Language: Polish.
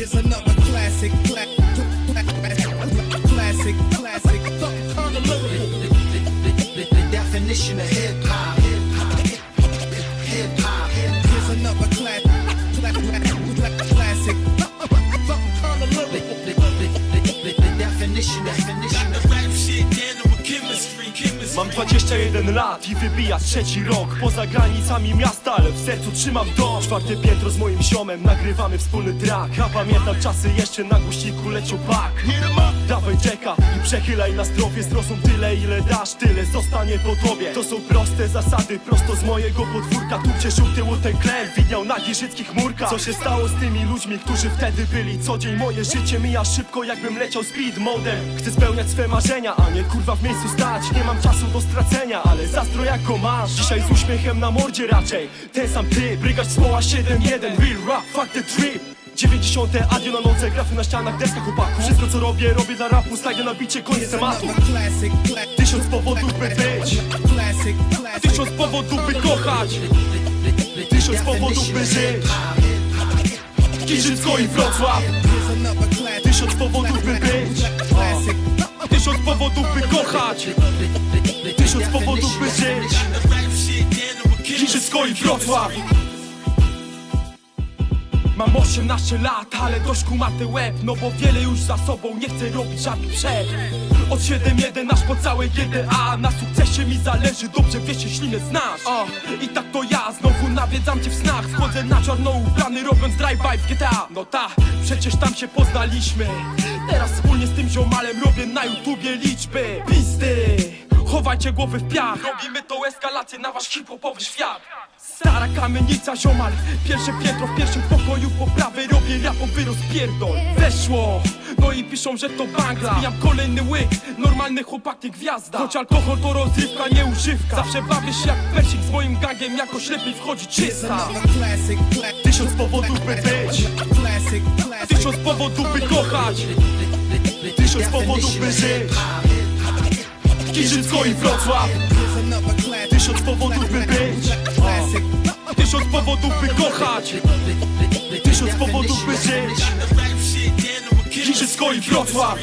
Here's another classic, cla- cla- classic, classic. Turn the. The, definition of hip hop. Hip hop. Here's another cla- cla- cla- classic. Turn the, the definition. Definition Mam 21 lat i wybija trzeci rok. Poza granicami miasta, ale w sercu trzymam dom. Czwarte piętro z moim ziomem, nagrywamy wspólny track. A pamiętam czasy jeszcze na głośniku leciał bak Dawaj Jacka i przechylaj na zdrowie. Zrozum tyle ile dasz, tyle zostanie po tobie. To są proste zasady, prosto z mojego podwórka. Tu gdzie żółty łotek klen widniał na giżyckich murkach. Co się stało z tymi ludźmi, którzy wtedy byli? Co dzień moje życie mija szybko jakbym leciał speed modem. Chcę spełniać swe marzenia, a nie kurwa w miejscu stać. Nie mam czasu do stracenia, ale zastro jak go masz. Dzisiaj z uśmiechem na mordzie raczej. Ten sam ty, brygać smoła 7-1 Real rap, fuck the trip. 90. adio na noce, grafy na ścianach, deska chłopaku. Wszystko co robię, robię dla rapu, slajdę na bicie, koniec tematu. Tysiąc powodów by być. Tysiąc powodów by kochać. Tysiąc powodów by żyć. Giżycko i Wrocław. Tysiąc powodów by być. Tysiąc powodów by kochać Giżycko i Wrocław. Mam 18 lat, ale dość kumaty łeb No bo wiele już za sobą, nie chcę robić żadnych przed. Od 7-1 aż po całe GDA Na sukcesie mi zależy, dobrze wiesz, jeśli mnie znasz. O, I tak to ja, znowu nawiedzam cię w snach. Wchodzę na czarno ubrany, robiąc drive-by w GTA No ta, przecież tam się poznaliśmy. Teraz wspólnie z tym ziomalem robię na YouTubie liczby. Pizdy Chowajcie głowy w piach. Robimy tą eskalację na wasz hip-hopowy świat. Stara kamienica ziomal. Pierwsze piętro w pierwszym pokoju Po prawej robię rapowy rozpierdol Weszło. No i piszą, że to bangla. Zbijam kolejny łyk. Normalny chłopak nie gwiazda. Choć alkohol to rozrywka, nie używka. Zawsze bawię się jak persik z moim gangiem. Jakoś lepiej wchodzi czysta. Tysiąc powodów by być. Tysiąc powodów by kochać. Tysiąc powodów by żyć Giżycko i Wrocław Tysiąc powodów by być. Tysiąc powodów by kochać Tysiąc powodów by żyć. Giżycko i Wrocław